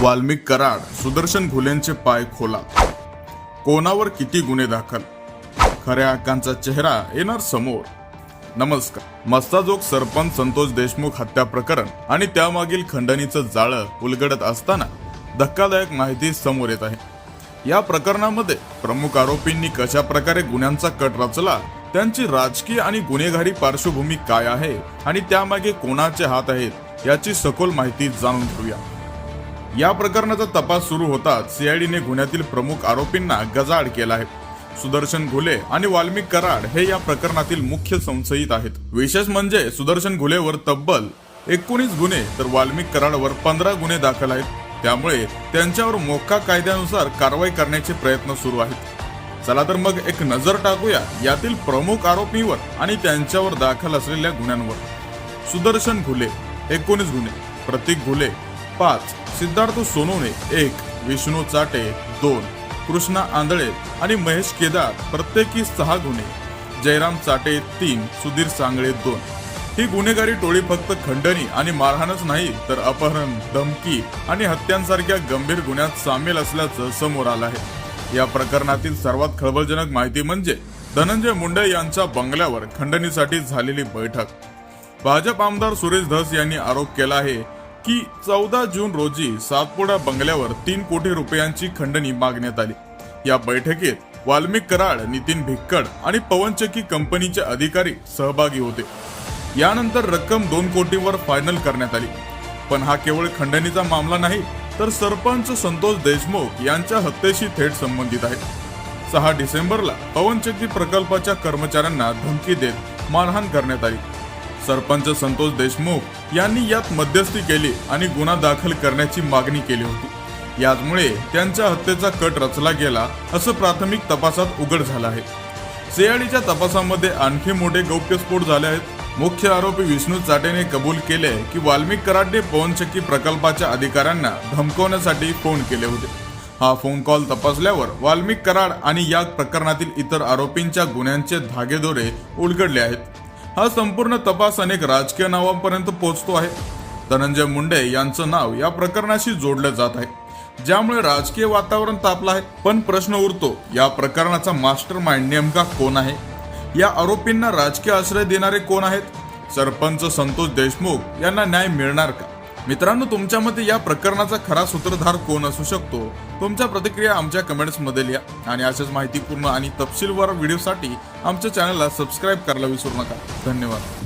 वाल्मिक कराड सुदर्शन घुलेंचे पाय खोला. कोणावर किती गुन्हे दाखल? खऱ्या हक्कांचा चेहरा येणार समोर. नमस्कार. मस्ताजोग सरपंच संतोष देशमुख हत्या प्रकरण आणि त्यामागील खंडणीचं जाळं उलगडत असताना धक्कादायक माहिती समोर येत आहे. या प्रकरणामध्ये प्रमुख आरोपींनी कशा प्रकारे गुन्ह्यांचा कट रचला त्यांची राजकीय आणि गुन्हेगारी पार्श्वभूमी काय आहे आणि त्यामागे कोणाचे हात आहेत याची सखोल माहिती जाणून घेऊया. या प्रकरणाचा तपास सुरू होताच सीआयडीने गुन्ह्यातील प्रमुख आरोपींना गजाआड केला आहे. सुदर्शन घुले आणि वाल्मिक कराड हे या प्रकरणातील मुख्य संशयित आहेत. विशेष म्हणजे सुदर्शन घुलेवर तब्बल एकोणीस गुन्हे तर वाल्मिक कराडवर पंधरा गुन्हे दाखल आहेत. त्यामुळे त्यांच्यावर मोक्का कायद्यानुसार कारवाई करण्याचे प्रयत्न सुरू आहेत. चला तर मग एक नजर टाकूया यातील प्रमुख आरोपींवर आणि त्यांच्यावर दाखल असलेल्या गुन्ह्यांवर. सुदर्शन घुले एकोणीस गुन्हे. प्रतीक घुले पाच सिद्धार्थ सोनवणे एक विष्णू चाटे दोन कृष्णा आंधळे आणि महेश केदार प्रत्येकी सहा गुन्हे. जयराम चाटे तीन सुधीर सांगळे दोन. ही गुन्हेगारी टोळी फक्त खंडणी आणि मारहाणच नाही तर अपहरण धमकी आणि हत्यांसारख्या गंभीर गुन्ह्यात सामील असल्याचं समोर आलं आहे. या प्रकरणातील सर्वात खळबळजनक माहिती म्हणजे धनंजय मुंडे यांच्या बंगल्यावर खंडणीसाठी झालेली बैठक. भाजप आमदार सुरेश धस यांनी आरोप केला आहे की चौदा जून रोजी सातपुडा बंगल्यावर तीन कोटी रुपयांची खंडणी मागण्यात आली. या बैठकीत वाल्मिक कराड नितीन भिक्कड आणि पवनचक्की कंपनीचे अधिकारी सहभागी होते. यानंतर रक्कम दोन कोटीवर फायनल करण्यात आली. पण हा केवळ खंडणीचा मामला नाही तर सरपंच संतोष देशमुख यांच्या हत्येशी थेट संबंधित आहे सहा डिसेंबरला पवनचक्की प्रकल्पाच्या कर्मचाऱ्यांना धमकी देत मारहाण करण्यात आली. सरपंच संतोष देशमुख यांनी यात मध्यस्थी केली आणि गुन्हा दाखल करण्याची मागणी केली होती. याचमुळे त्यांच्या हत्येचा कट रचला गेला असं प्राथमिक तपासात उघड झालं आहे. सीआयडीच्या तपासामध्ये आणखी मोठे गौप्यस्फोट झाले आहेत. मुख्य आरोपी विष्णू चाटेने कबूल केले की वाल्मिक कराडने पवनचक्की प्रकल्पाच्या अधिकाऱ्यांना धमकवण्यासाठी फोन केले होते. हा फोन कॉल तपासल्यावर वाल्मिक कराड आणि या प्रकरणातील इतर आरोपींच्या गुन्ह्यांचे धागेदोरे उलगडले आहेत. हा संपूर्ण तपास अनेक राजकीय नावांपर्यंत पोहोचतो आहे. धनंजय मुंडे यांचं नाव या प्रकरणाशी जोडलं जात आहे. ज्यामुळे राजकीय वातावरण तापलं आहे. पण प्रश्न उरतो या प्रकरणाचा मास्टर माइंड नेमका कोण आहे? या आरोपींना राजकीय आश्रय देणारे कोण आहेत? सरपंच संतोष देशमुख यांना न्याय मिळणार का? मित्रांनो तुमच्या मते या प्रकरणाचा खरा सूत्रधार कोण असू शकतो? तुमच्या प्रतिक्रिया आमच्या कमेंट्समध्ये लिहा. आणि अशाच माहितीपूर्ण आणि तपशीलवार व्हिडिओसाठी आमच्या चॅनलला सबस्क्राईब करायला विसरू नका. धन्यवाद.